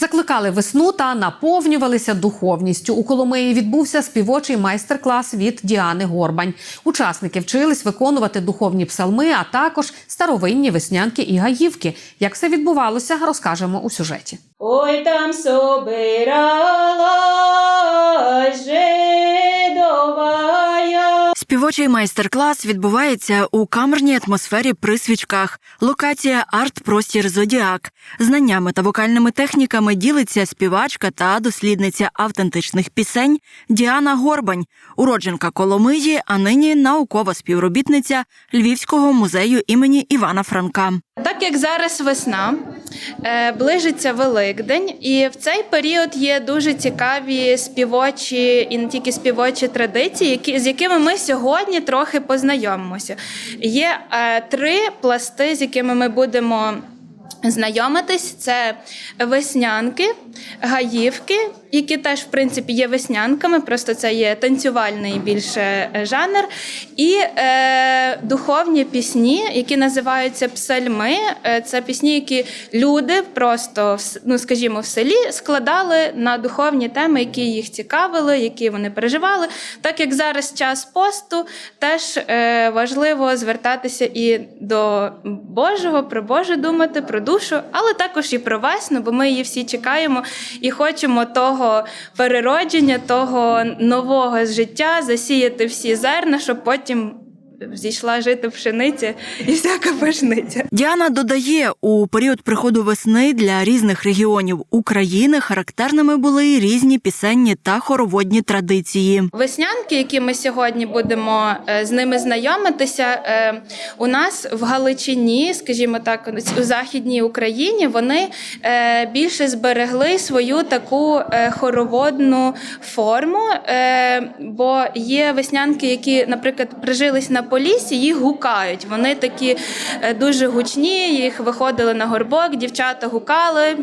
Закликали весну та наповнювалися духовністю. У Коломиї відбувся співочий майстер-клас від Діани Горбань. Учасники вчились виконувати духовні псалми, а також старовинні веснянки і гаївки. Як все відбувалося, розкажемо у сюжеті. Ой там собирала Співочий майстер-клас відбувається у камерній атмосфері при свічках. Локація арт-простір Зодіак. Знаннями та вокальними техніками ділиться співачка та дослідниця автентичних пісень Діана Горбань, уродженка Коломиї, а нині наукова співробітниця Львівського музею імені Івана Франка. Так як зараз весна, ближиться Великдень, і в цей період є дуже цікаві співочі і не тільки співочі традиції, які, з якими ми сьогодні трохи познайомимося. Є е, три пласти, з якими ми будемо. Знайомитись це веснянки, гаївки, які теж в принципі є веснянками, просто це є танцювальний більше е, жанр, і е, духовні пісні, які називаються псальми. Е, Це пісні, які люди просто ну, скажімо, в селі складали на духовні теми, які їх цікавили, які вони переживали. Так як зараз час посту, теж е, важливо звертатися і до Божого, про Боже думати, про душу, але також і про весну, бо ми її всі чекаємо і хочемо того переродження, того нового життя, засіяти всі зерна, щоб потім зійшла жити пшениця і всяка пашниця. Діана додає, у період приходу весни для різних регіонів України характерними були й різні пісенні та хороводні традиції. Веснянки, які ми сьогодні будемо е, з ними знайомитися, е, у нас в Галичині, скажімо так, у західній Україні, вони е, більше зберегли свою таку хороводну форму, бо є веснянки, які, наприклад, прижились на полісі, їх гукають. Вони такі е, дуже гучні, їх виходили на горбок, дівчата гукали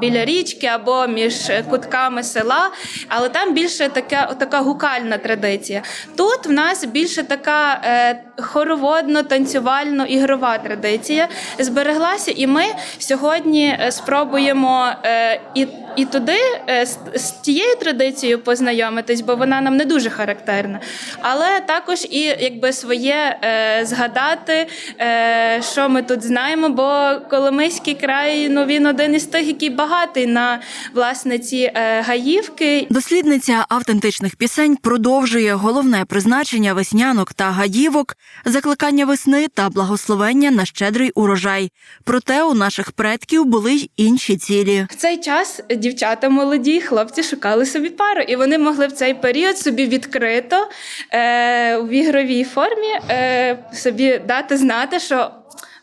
біля річки або між кутками села, але там більше така, така гукальна традиція. Тут в нас більше така е, хороводно-танцювально-ігрова традиція збереглася, і ми сьогодні е, спробуємо і, і туди е, з, з тією традицією познайомитись, бо вона нам не дуже характерна. Але також і якби своє е, згадати, е, що ми тут знаємо, бо Коломийський край ну, він один із тих, який багатий на власне ці е, гаївки. Дослідниця автентичних пісень продовжує головне призначення веснянок та гадівок, закликання весни та благословення на щедрий урожай. Проте у наших предків були й інші цілі. В цей час дівчата молоді, хлопці шукали собі пару, і вони могли в цей період собі відкрито е, в ігровій формі е, собі дати знати, що.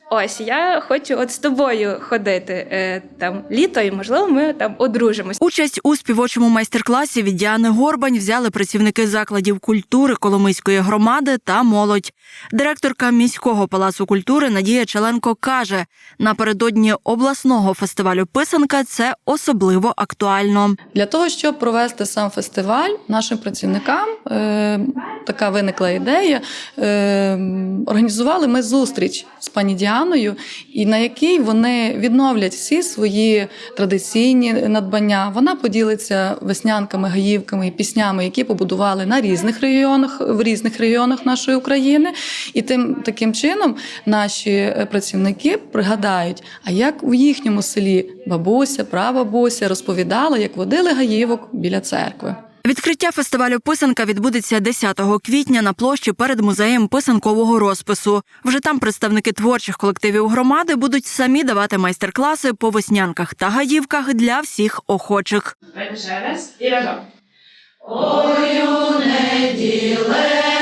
Ось я хочу от з тобою ходити е, там літо, і можливо ми там одружимось. Участь у співочому майстер-класі від Діани Горбань взяли працівники закладів культури Коломийської громади та молодь. Директорка міського палацу культури Надія Челенко каже: напередодні обласного фестивалю писанка це особливо актуально. Для того, щоб провести сам фестиваль, нашим працівникам е, така виникла ідея. Е, організували ми зустріч з пані Діаною, і на якій вони відновлять всі свої традиційні надбання. Вона поділиться веснянками, гаївками і піснями, які побудували на різних регіонах в різних регіонах нашої України. І тим таким чином наші е, працівники пригадають, а як у їхньому селі бабуся, прабабуся розповідала, як водили гаївок біля церкви. Відкриття фестивалю писанка відбудеться 10 квітня на площі перед музеєм писанкового розпису. Вже там представники творчих колективів громади будуть самі давати майстер-класи по веснянках та гаївках для всіх охочих. Ой, у неділе